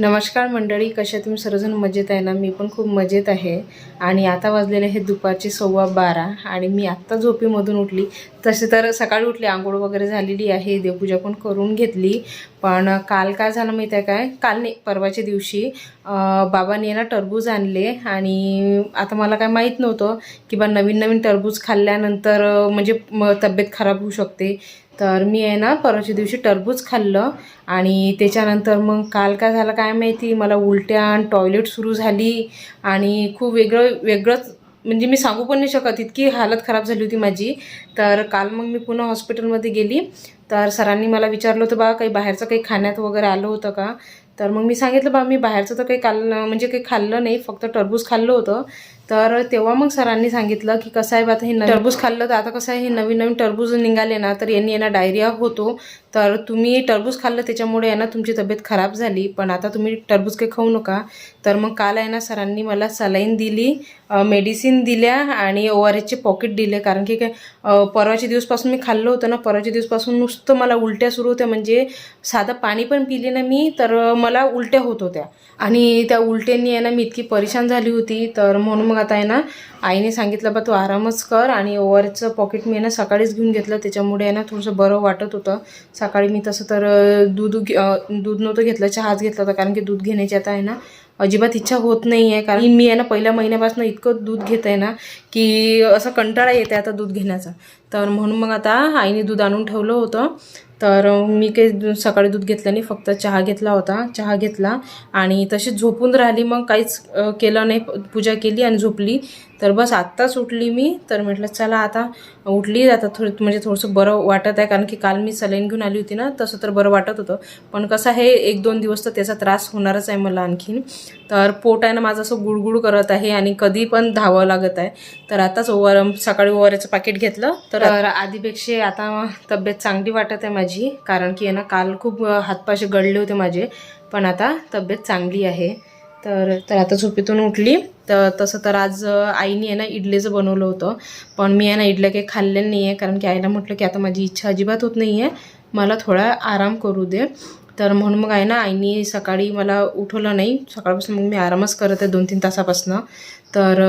नमस्कार मंडळी कशा तुम्ही? सर्वजण मजेत आहे ना? मी पण खूप मजेत आहे. आणि आता वाजलेले हे दुपारचे सव्वा बारा आणि मी आत्ता झोपेमधून उठली. तसे तर सकाळी उठली आंघोळ वगैरे झालेली आहे देवपूजा पण करून घेतली. पण काल काय झालं माहिती आहे काय? काल नाही परवाच्या दिवशी बाबांनी ना टरबूज आणले आणि आता मला काय माहीत नव्हतं की बा नवीन नवीन टरबूज खाल्ल्यानंतर म्हणजे तब्येत खराब होऊ शकते. तर मी आहे ना परवाच्या दिवशी टरबूज खाल्लं आणि त्याच्यानंतर मग काल काय झालं काय माहिती? मला उलट्या आणि टॉयलेट सुरू झाली आणि खूप वेगळं वेगळंच म्हणजे मी सांगू पण नाही शकत इतकी हालत खराब झाली होती माझी. तर काल मग मी पुन्हा हॉस्पिटलमध्ये गेली. तर सरांनी मला विचारलं होतं बा काही बाहेरचं काही खाण्यात वगैरे आलं होतं का? तर मग मी सांगितलं बा मी बाहेरचं तर काही काल म्हणजे काही खाल्लं नाही फक्त टरबूज खाल्लं होतं. तर तेव्हा मग सरांनी सांगितलं की कसं आहे बा आता हे टरबूज खाल्लं तर आता कसं आहे हे नवीन नवीन टरबूज निघाले ना तर यांनी यांना डायरिया होतो तर तुम्ही टरबूज खाल्लं त्याच्यामुळे आहे ना तुमची तब्येत खराब झाली. पण आता तुम्ही टरबूज काही खाऊ नका. तर मग काल आहे ना सरांनी मला सलाईन दिली मेडिसिन दिल्या आणि ओ आर एसचे पॉकेट दिले. कारण की काय परवाच्या दिवसपासून मी खाल्लं होतं ना परवाच्या दिवसपासून नुसतं मला उलट्या सुरू होत्या. म्हणजे साधं पाणी पण पिले ना मी तर मला उलट्या होत होत्या. आणि त्या उलट्यांनी आहे ना मी इतकी परेशान झाली होती. तर म्हणून मग आता आहे ना आईने सांगितलं बा तू आरामच कर. आणि ओ आर एसचं पॉकेट मी आहे ना सकाळीच घेऊन घेतलं. त्याच्यामुळे आहे ना थोडंसं बरं वाटत होतं. सकाळी मी तसं तर दूध दूध नव्हतं घेतलं चहाच घेतला होता कारण की दूध घेण्याची आता आहे ना अजिबात इच्छा होत नाही आहे कारण मी आहे ना पहिल्या महिन्यापासून इतकं दूध घेत आहे ना की असं कंटाळा येते आता दूध घेण्याचा. तर म्हणून मग आता आईने दूध आणून ठेवलं होतं. तर मी काही सकाळी दूध घेतलं नाही फक्त चहा घेतला होता. चहा घेतला आणि तशी झोपून राहिली मग काहीच केलं नाही पूजा केली आणि झोपली. तर बस आत्ताच उठली मी. तर म्हटलं चला आता. उठली आता थोडी म्हणजे थोडंसं बरं वाटत आहे कारण की काल मी सलाईन घेऊन आली होती ना तसं तर बरं वाटत होतं. पण कसं आहे एक दोन दिवस तर त्याचा त्रास होणारच आहे मला आणखीन. तर पोट आहे ना माझं असं गुडगुड करत आहे आणि कधी पण धावावं लागत आहे. तर आताच ओवर सकाळी ओवऱ्याचं पाकिट घेतलं. तर आधीपेक्षा आता तब्येत चांगली वाटत आहे माझी कारण की आहे ना काल खूप हातपाशी गळले होते माझे. पण आता तब्येत चांगली आहे. तर तर आता झोपेतून उठली. तर तसं तर आज आईने आहे ना इडलीचं बनवलं होतं. पण मी आहे ना इडल्या काही खाल्लेलं नाही आहे कारण की आईला म्हटलं की आता माझी इच्छा अजिबात होत नाही आहे मला थोडा आराम करू दे. तर म्हणून मग आहे ना आईने सकाळी मला उठवलं नाही. सकाळपासून मग मी आरामच करत आहे दोन तीन तासापासून. तर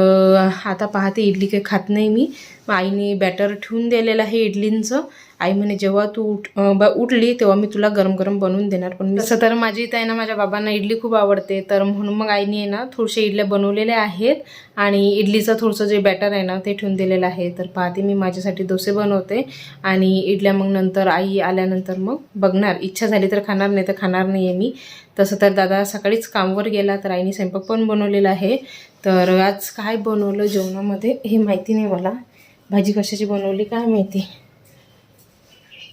आता पाहते इडली काही खात नाही मी. आईने बॅटर ठेवून दिलेलं आहे इडलींचं. आई म्हणे जेव्हा तू उठ उठली तेव्हा मी तुला गरम गरम बनवून देणार. पण मी तसं. तर माझी इथं आहे ना माझ्या बाबांना इडली खूप आवडते. तर म्हणून मग आईने आहे ना थोडशे इडल्या बनवलेल्या आहेत. आणि इडलीचं थोडंसं जे बॅटर आहे ना ते ठेवून दिलेलं आहे. तर पाहते मी माझ्यासाठी डोसे बनवते. आणि इडल्या मग नंतर आई आल्यानंतर मग बघणार. इच्छा झाली तर खाणार नाही तर खाणार नाही आहे मी. तसं तर दादा सकाळीच कामवर गेला तर आईने स्वयंपाक पण बनवलेला आहे. तर आज काय बनवलं जेवणामध्ये हे माहिती नाही मला. भाजी कशाची बनवली काय माहिती?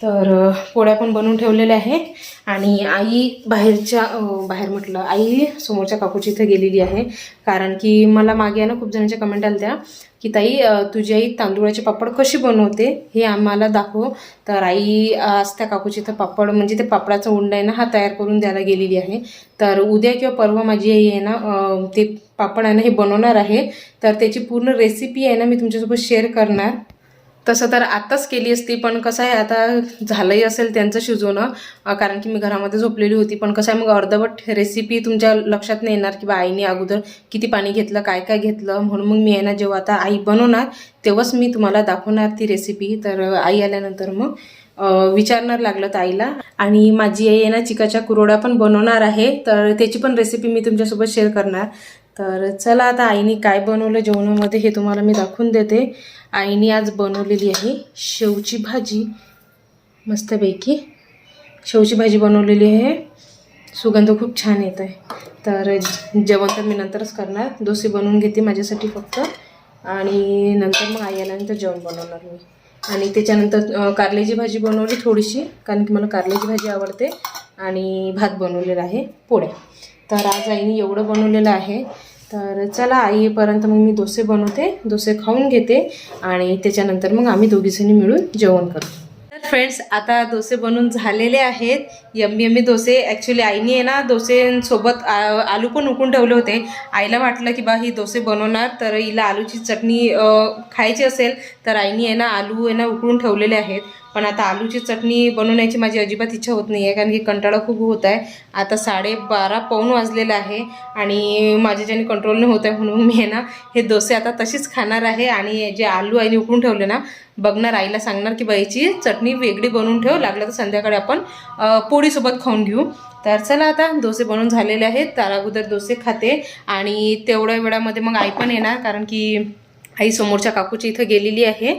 तर पोळ्या पण बनवून ठेवलेल्या आहे आणि आई बाहेरच्या बाहेर म्हटलं आई समोरच्या काकूची इथं गेलेली आहे. कारण की मला मागे आहे ना खूप जणांच्या कमेंट आल्या त्या की ताई तुझी आई तांदुळाचे पापड कशी बनवते? हे आम्हाला दाखव. तर आई आज त्या काकूची इथं पापड म्हणजे ते पापडाचा उंडा आहे ना हा तयार करून द्यायला गेलेली आहे. तर उद्या किंवा परवा माझी आई आहे ना ते पापड आहे ना हे बनवणार आहे. तर त्याची पूर्ण रेसिपी आहे ना मी तुमच्यासोबत शेअर करणार. तसं तर आत्ताच केली असती पण कसं आहे आता झालंही असेल त्यांचं शिजवणं कारण की मी घरामध्ये झोपलेली होती पण कसं आहे मग अर्धवट रेसिपी तुमच्या लक्षात नाही येणार की बा आईने अगोदर किती पाणी घेतलं काय काय घेतलं म्हणून मग मी आहे ना जेव्हा आता आई बनवणार तेव्हाच मी तुम्हाला दाखवणार ती रेसिपी तर आई आल्यानंतर मग विचारणार लागलं तर आईला. आणि माझी आई आहे ना चिकाच्या कुरोडा पण बनवणार आहे तर त्याची पण रेसिपी मी तुमच्यासोबत शेअर करणार. तर चला आता आईने काय बनवलं जेवणामध्ये हे तुम्हाला मी दाखवून देते. आईने आज बनवलेली आहे शेवची भाजी. मस्तपैकी शेवची भाजी बनवलेली आहे. सुगंध खूप छान येत आहे. तर जेवण तर मी नंतरच करणार. डोसे बनवून घेते माझ्यासाठी फक्त. आणि नंतर मग आई आल्यानंतर जेवण बनवणार मी. आणि त्याच्यानंतर कारल्याची भाजी बनवली थोडीशी कारण की मला कारल्याची भाजी आवडते. आणि भात बनवलेला आहे पोळ्या. तर आज आईने एवढं बनवलेलं आहे. तर चला आई येईपर्यंत मग मी डोसे बनवते. डोसे खाऊन घेते आणि त्याच्यानंतर मग आम्ही दोघीजणी मिळून जेवण करतो. तर फ्रेंड्स आता डोसे बनवून झालेले आहेत. यम्मी यम्मी डोसे. ॲक्च्युली आईने आहे ना डोसेसोबत आलू पण उकळून ठेवले होते. आईला वाटलं की बा ही डोसे बनवणार. तर हिला आलूची चटणी खायची असेल तर आईने आहे ना आलू आहे ना उकळून ठेवलेले आहेत. पण आता आलूची चटणी बनवण्याची माझी अजिबात इच्छा होत नाही आहे कारण की कंटाळा खूप होत आहे. आता साडेबारा पाऊन वाजलेलं आहे आणि माझ्याच्याने कंट्रोल नाही होत आहे म्हणून मी आहे ना हे डोसे आता तशीच खाणार आहे आणि जे आलू आईने उकडून ठेवले ना बघणार आईला सांगणार की बाईची चटणी वेगळी बनवून ठेव लागलं तर संध्याकाळी आपण पोळीसोबत खाऊन घेऊ. तर चला आता डोसे बनवून झालेले आहेत तर अगोदर डोसे खाते आणि तेवढ्या वेळामध्ये मग आई पण येणार कारण की आई समोरच्या काकूच्या इथं गेलेली आहे.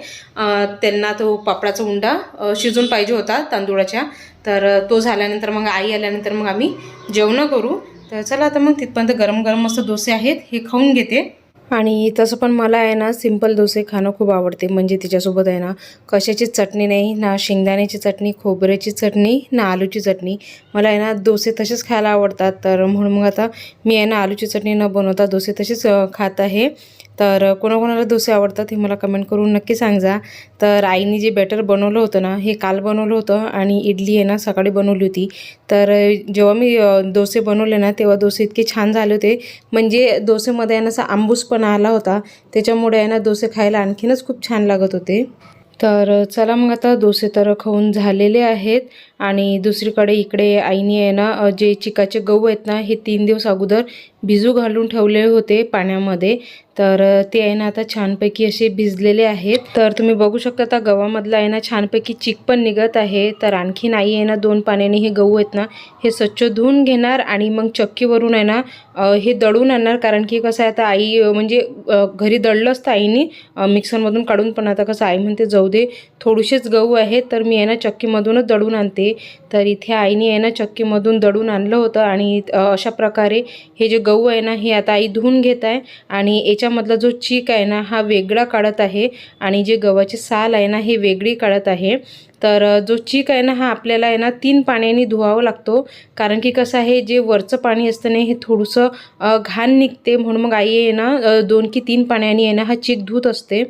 त्यांना तो पापडाचा उंडा शिजून पाहिजे होता तांदूळाच्या. तर तो झाल्यानंतर मग आई आल्यानंतर मग आम्ही जेवणं करू. तर चला आता मग तिथपर्यंत गरम गरम मस्त डोसे आहेत हे खाऊन घेते. आणि तसं पण मला आहे ना सिंपल डोसे खाणं खूप आवडते. म्हणजे तिच्यासोबत आहे ना कशाची चटणी नाही ना शेंगदाण्याची चटणी खोबऱ्याची चटणी ना आलूची चटणी. मला आहे ना डोसे तसेच खायला आवडतात. तर म्हणून मग आता मी आहे ना आलूची चटणी न बनवता डोसे तसेच खात आहे. तर कोणाकोणाला डोसे आवडतात हे मला कमेंट करून नक्की सांगा तर आईने जे बॅटर बनवलं होतं ना हे काल बनवलं होतं आणि इडली आहे ना सकाळी बनवली होती. तर जेव्हा मी डोसे बनवले ना तेव्हा डोसे इतके छान झाले होते. म्हणजे डोसेमध्ये आहे ना असा आंबूसपणा आला होता. त्याच्यामुळे आहे ना डोसे खायला आणखीनच खूप छान लागत होते. तर चला मग आता डोसे तर खाऊन झालेले आहेत. आणि दुसरीकडे इकडे आईने आहे ना जे चिकाचे गहू आहेत ना हे तीन दिवस अगोदर भिजू घालून ठेवले होते पाण्यामध्ये. तर ते आहे ना आता छानपैकी असे भिजलेले आहेत. तर तुम्ही बघू शकता आता गव्हामधलं आहे ना छानपैकी चिक पण निघत आहे. तर आणखीन आई आहे ना दोन पाण्याने हे गहू आहेत ना हे स्वच्छ धुवून घेणार आणि मग चक्कीवरून आहे ना हे दळून आणणार. कारण की कसं आहे आता आई म्हणजे घरी दळलं असतं आईने मिक्सरमधून काढून. पण आता कसं आई म्हणते जाऊ दे थोडेसेच गहू आहेत तर मी आहे ना चक्कीमधूनच दळून आणते. तर इथे आईने आहे ना चक्कीमधून दळून आणलं होतं आणि अशा प्रकारे हे जे गहू आहे ना हे आता आई धुवून घेत आहे आणि याच्यामधला जो चीक आहे ना हा वेगळा काढत आहे आणि जे गव्हाचे साल आहे ना हे वेगळी काढत आहे. तर जो चीक आहे ना हा आपल्याला आहे ना तीन पाण्याने धुवावं लागतो. कारण की कसं आहे जे वरचं पाणी असतं ना हे थोडंसं घाण निघते. म्हणून मग आई आहे ना दोन की तीन पाण्याने आहे ना हा चीक धुत असते.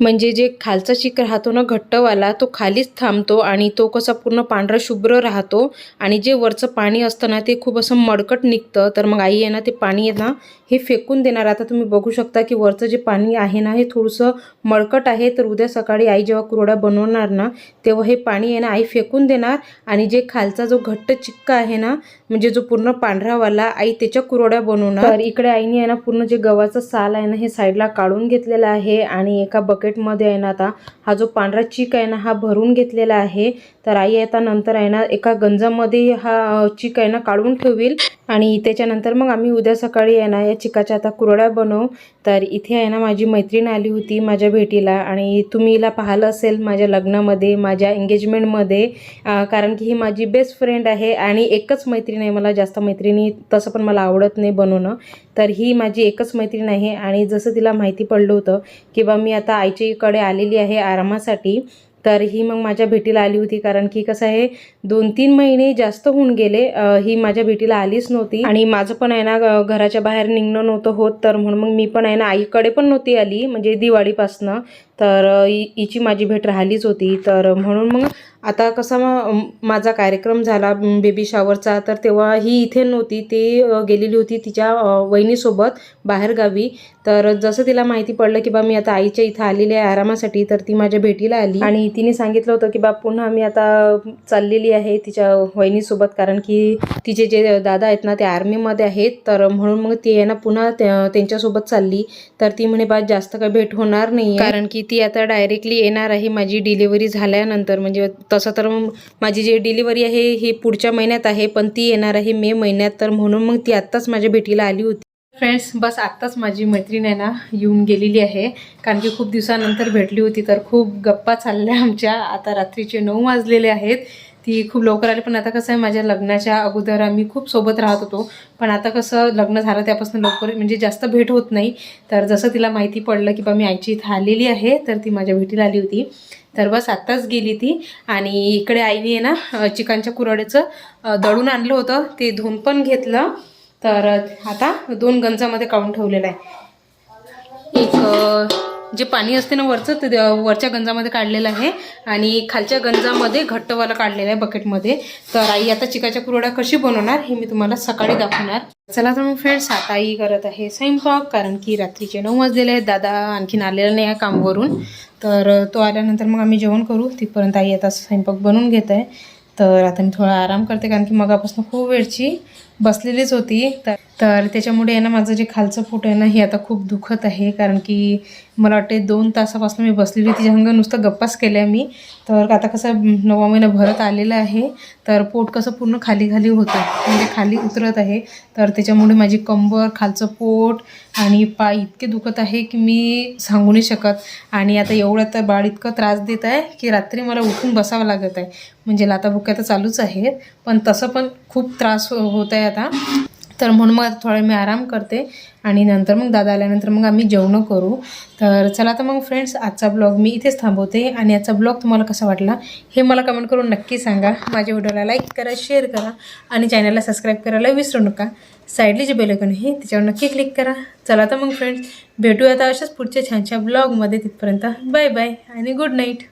म्हणजे जे खालचा शिक राहतो ना घट्टवाला तो खालीच थांबतो आणि तो कसा पूर्ण पांढरा शुभ्र राहतो आणि जे वरचं पाणी असतं ना ते खूप असं मडकट निघतं. तर मग आई आहे ना ते पाणी आहे ना हे फेकून देणार. आता तुम्ही बघू शकता की वरचं जे पाणी आहे ना हे थोडंसं मडकट आहे. तर उद्या सकाळी आई जेव्हा कुरड्या बनवणार ना तेव्हा हे पाणी आहे ना आई फेकून देणार. आणि जे खालचा जो घट्ट चिक्का आहे ना म्हणजे जो पूर्ण पांढरावाला आई त्याच्या कुरड्या बनवणार. तर इकडे आईने आहे ना पूर्ण जे गव्हाचं साल आहे ना हे साईडला काढून घेतलेलं आहे. आणि एका बकेटमध्ये आहे ना आता हा जो पांढरा चीक आहे ना हा भरून घेतलेला आहे. तर आई आता नंतर आहे ना एका गंजामध्ये हा चिक आहे ना काढून ठेवील. आणि त्याच्यानंतर मग आम्ही उद्या सकाळी आहे ना या चिकाच्या आता कुरड्या बनवू. तर इथे आहे ना माझी मैत्रीण आली होती माझ्या भेटीला. आणि तुम्ही हिला पाहिलं असेल माझ्या लग्नामध्ये माझ्या एंगेजमेंटमध्ये कारण की ही माझी बेस्ट फ्रेंड आहे आणि एकच मैत्रीण आहे मला जास्त मैत्रिणी तसं पण मला आवडत नाही बनवणं. तर ही माझी एकच मैत्रीण आहे आणि जसं तिला माहिती पडलं होतं की बा मी आता आईच्या इकडे आलेली आहे आरामासाठी. तर ही मग माझ्या भेटीला आली होती. कारण की कसं आहे दोन तीन महिने जास्त होऊन गेले ही माझ्या भेटीला आलीच नव्हती. आणि माझं पण आहे ना घराच्या बाहेर निघणं नव्हतं होत. तर म्हणून मग मी पण आहे ना आईकडे पण नव्हती आली. म्हणजे दिवाळीपासनं. तर हिची माझी भेट राहिलीच होती. तर म्हणून मग आता कसा मग माझा कार्यक्रम झाला बेबी शॉवरचा तर तेव्हा ही इथे नव्हती. ती गेलेली होती तिच्या वहिनीसोबत बाहेरगावी. तर जसं तिला माहिती पडलं की बा मी आता आईच्या इथं आलेली आहे आरामासाठी तर ती माझ्या भेटीला आली. आणि तिने सांगितलं होतं की बा पुन्हा मी आता चाललेली आहे तिच्या वहिनीसोबत कारण की तिचे जे दादा आहेत ना ते आर्मीमध्ये आहेत. तर म्हणून मग ती आहे ना पुन्हा त्या- त्यांच्यासोबत चालली. तर ती म्हणे बा जास्त काही भेट होणार नाही कारण की ती आता डायरेक्टली येणार आहे माझी डिलिव्हरी झाल्यानंतर. म्हणजे तसं तर मग माझी जी डिलिव्हरी आहे ही पुढच्या महिन्यात आहे पण ती येणार आहे मे महिन्यात. तर म्हणून मग ती आत्ताच माझ्या भेटीला आली होती. फ्रेंड्स बस आत्ताच माझी मैत्रीण आहे ना येऊन गेलेली आहे. कारण की खूप दिवसानंतर भेटली होती तर खूप गप्पा चालल्या आमच्या. आता रात्रीचे नऊ वाजलेले आहेत. ती खूप लवकर आली. पण आता कसं आहे माझ्या लग्नाच्या अगोदर आम्ही खूप सोबत राहत होतो. पण आता कसं लग्न झालं त्यापासून लवकर म्हणजे जास्त भेट होत नाही. तर जसं तिला माहिती पडलं की बा मी आईची इथं आलेली आहे. तर ती माझ्या भेटीला आली होती. तर बस आत्ताच गेली ती. आणि इकडे आईने आहे ना चिकनच्या कुराड्याचं दळून आणलं होतं. ते धुवून पण घेतलं. तर आता दोन गंजामध्ये काढून ठेवलेलं आहे. एक जे पाणी असते ना वरचं ते द- वरच्या गंजामध्ये काढलेलं आहे. आणि खालच्या गंजामध्ये घट्टवाला काढलेलं आहे बकेटमध्ये तर आई आता चिकाच्या कुरड्या कशी बनवणार हे मी तुम्हाला सकाळी दाखवणार. चला तर मग फ्रेंड्स आता आई करत आहे स्वयंपाक कारण की रात्रीचे नऊ वाजलेले आहेत. दादा आणखीन आलेला नाही आहे कामवरून. तर तो आल्यानंतर मग आम्ही जेवण करू. तिथपर्यंत आई आता स्वयंपाक बनवून घेत आहे. तर आता मी थोडा आराम करते कारण की मगापासून खूप वेळची बसलेलीच होती. तर तर त्याच्यामुळे आहे ना माझं जे खालचं पोट आहे ना हे आता खूप दुखत आहे. कारण की मला वाटते दोन तासापासून मी बसलेली तिच्या संग नुसतं गप्पाच केल्या मी. तर आता कसं नवा महिना भरत आलेला आहे. तर पोट कसं पूर्ण खाली खाली होतं म्हणजे खाली उतरत आहे. तर त्याच्यामुळे माझी कंबर खालचं पोट आणि पाय इतके दुखत आहे की मी सांगू नाही शकत. आणि आता एवढं तर बाळ इतकं त्रास देत आहे की रात्री मला उठून बसावं लागत आहे. म्हणजे लाताबुक्या तर चालूच आहेत पण तसं पण खूप त्रास हो- होत आहे आता. तर म्हणून मग आता थोडा मी आराम करते आणि नंतर मग दादा आल्यानंतर मग आम्ही जेवणं करू. तर चला तर मग फ्रेंड्स आजचा ब्लॉग मी इथेच थांबवते आणि आजचा ब्लॉग तुम्हाला कसा वाटला हे मला कमेंट करून नक्की सांगा. माझ्या व्हिडिओला लाईक करा शेअर करा आणि चॅनलला सबस्क्राईब करायला विसरू नका. साईडली जे बेलकन आहे त्याच्यावर नक्की क्लिक करा. चला तर मग फ्रेंड्स भेटूया आता अशाच पुढच्या छानशा ब्लॉगमध्ये तिथपर्यंत बाय बाय आणि गुड नाईट